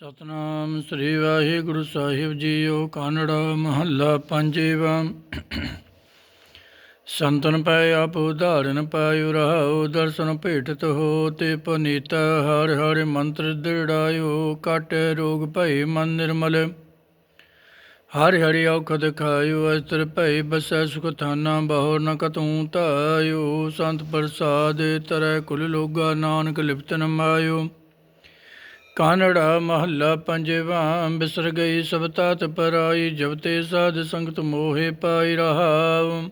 ਸਤਨਾਮ ਸ੍ਰੀ ਵਾਹਿਗੁਰੂ ਸਾਹਿਬ ਜੀਓ, ਕਾਨੜਾ ਮਹੱਲਾ ਪੰਜੇਵਾ। ਸੰਤਨ ਪੈ ਆਪ ਉਧਾਰਨ ਪਾਇਓ ਰਹਾਉ ਦਰਸ਼ਨ ਭੇਟਤ ਹੋ, ਤੇ ਪਨੀਤਾ ਹਰ ਹਰ ਮੰਤਰ ਦ੍ਰਿੜਾਇਓ, ਕਾਟੇ ਰੋਗ ਭਈ ਮਨ ਨਿਰਮਲ। ਹਰਿ ਹਰਿ ਔਖਦ ਖਾਇਓ, ਅਸਤਰ ਭਈ ਬਸੈ ਸੁਖ ਥਾਨਾ, ਬਹੁਰ ਨ ਕਤੂ ਧਾਇਓ। ਸੰਤ ਪ੍ਰਸਾਦ ਤਰੈ ਕੁਲ ਲੋਗਾ, ਨਾਨਕ ਲਿਪਤ ਨ ਮਾਇਓ। ਕਾਨੜਾ ਮਹੱਲਾ ਪੰਜਵਾਂ, ਬਿਸਰ ਗਈ ਸਭ ਤਾਤ ਪਰਾਈ, ਜਬ ਤੇ ਸਾਧ ਸੰਗਤ ਮੋਹੇ ਪਾਈ ਰਹਾਉ।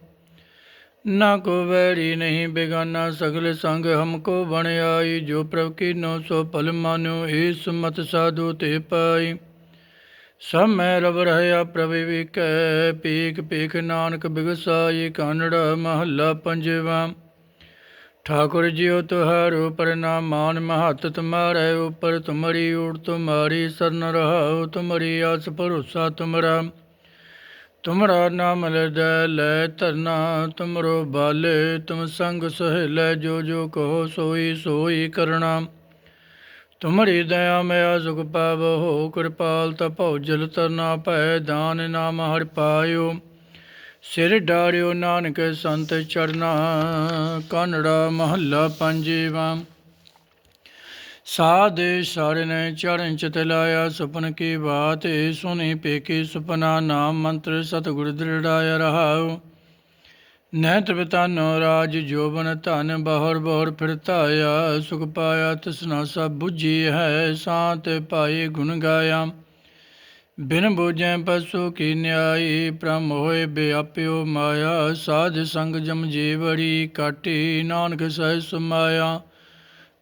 ਨਾ ਕੋ ਵੈਰੀ ਨਹੀਂ ਬੇਗਾਨਾ, ਸਗਲ ਸੰਗ ਹਮਕੋ ਬਣ ਆਈ ਜੋ ਪ੍ਰਭ ਕੀਨੋ ਸੋ ਭਲ ਮਾਨੋ ਏਸ ਮਤ ਸਾਧੂ ਤੇ ਪਾਈ। ਸਭ ਮੈਂ ਰਬ ਰਹਿਆ ਪ੍ਰਭ ਵਿਕੈ, ਪੀਕ ਪੀਕ ਨਾਨਕ ਬਿਗਸਾਈ, ਕਾਨੜਾ ਮਹੱਲਾ ਪੰਜਵਾਂ। ठाकुर जियो तुहारो प्रणाम मान महत तुम्हारे ऊपर तुम्हारी ऊट तुम्हारी सरन रहो तुम्हारी आस भरोसा तुमरा तुमरा नाम हृदय लै धरना तुमरो बाले तुम संग सहेलै जो जो कहो सोई सोई करना तुमरी दया मया सुख पाव हो कृपाल तपौ जल तरना भय दान नाम हर पायो ਸਿਰ ਡਾਰਿਓ ਨਾਨਕ ਸੰਤ ਚਰਨਾ, ਕਾਨੜਾ ਮਹੱਲਾ ਪੰਜੇਵਾ। ਸਾਦੇ ਸਰਨੇ ਚਰਨ ਚਿਤ ਲਾਇਆ, ਸੁਪਨ ਕੀ ਬਾਤ ਏ ਸੁਣੀ ਪੇਕੇ ਸੁਪਨਾ, ਨਾਮ ਮੰਤਰ ਸਤਿਗੁਰ ਦ੍ਰਿੜਾਇਆ ਰਹਾਉ। ਨਹਿਤ ਬਿਤਾਨੋ ਰਾਜ ਜੋਬਨ ਧਨ, ਬਹੁਰ ਬਹੁਰ ਫਿਰਤਾਇਆ ਸੁਖ ਪਾਇਆ ਤਸਨਾ ਸਭ 부ਜੀ ਹੈ, ਸਾਤ ਪਾਈ ਗੁਣ ਗਾਇਆ। ਬਿਨ ਬੋਝੈ ਪਸੂ ਕੀ ਨਿਆਈ ਪ੍ਰਮ ਹੋਏ ਬਿਆਪਿਓ ਮਾਇਆ, ਸਾਧ ਸੰਗ ਜਮ ਜੀਵੜੀ ਕਾਟੀ, ਨਾਨਕ ਸਹਿ ਸਮਾਇਆ।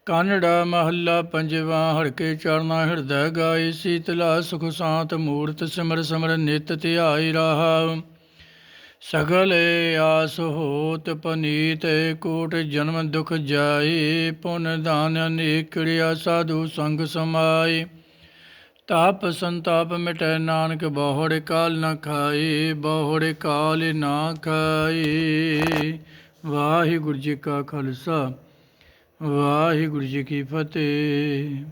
ਕਾਨੜਾ ਮਹੱਲਾ ਪੰਜਵਾ, ਹੜਕੇ ਚਰਨਾ ਹਿਰਦੈ ਗਾਈ, ਸੀਤਲਾ ਸੁਖ ਸਾਤ ਮੂਰਤ ਸਿਮਰ ਸਿਮਰ ਨਿਤ ਧਿਆਈ ਰਹਾ। ਸਗਲੇ ਆਸ ਹੋਤ ਪਨੀਤ, ਕੋਟ ਜਨਮ ਦੁਖ ਜਾਈ, ਪੁਨ ਦਾਨ ਅਨੇਕ ਕਿਰਿਆ ਸਾਧੂ ਸੰਗ ਸਮਾਈ। ਤਾਪ ਸੰਤਾਪ ਮਿਟੈ ਨਾਨਕ, ਬਹੁੜ ਕਾਲ ਨਾ ਖਾਏ, ਬਹੁੜ ਕਾਲ ਨਾ ਖਾਏ। ਵਾਹਿਗੁਰੂ ਜੀ ਕਾ ਖਾਲਸਾ, ਵਾਹਿਗੁਰੂ ਜੀ ਕੀ ਫਤਿਹ।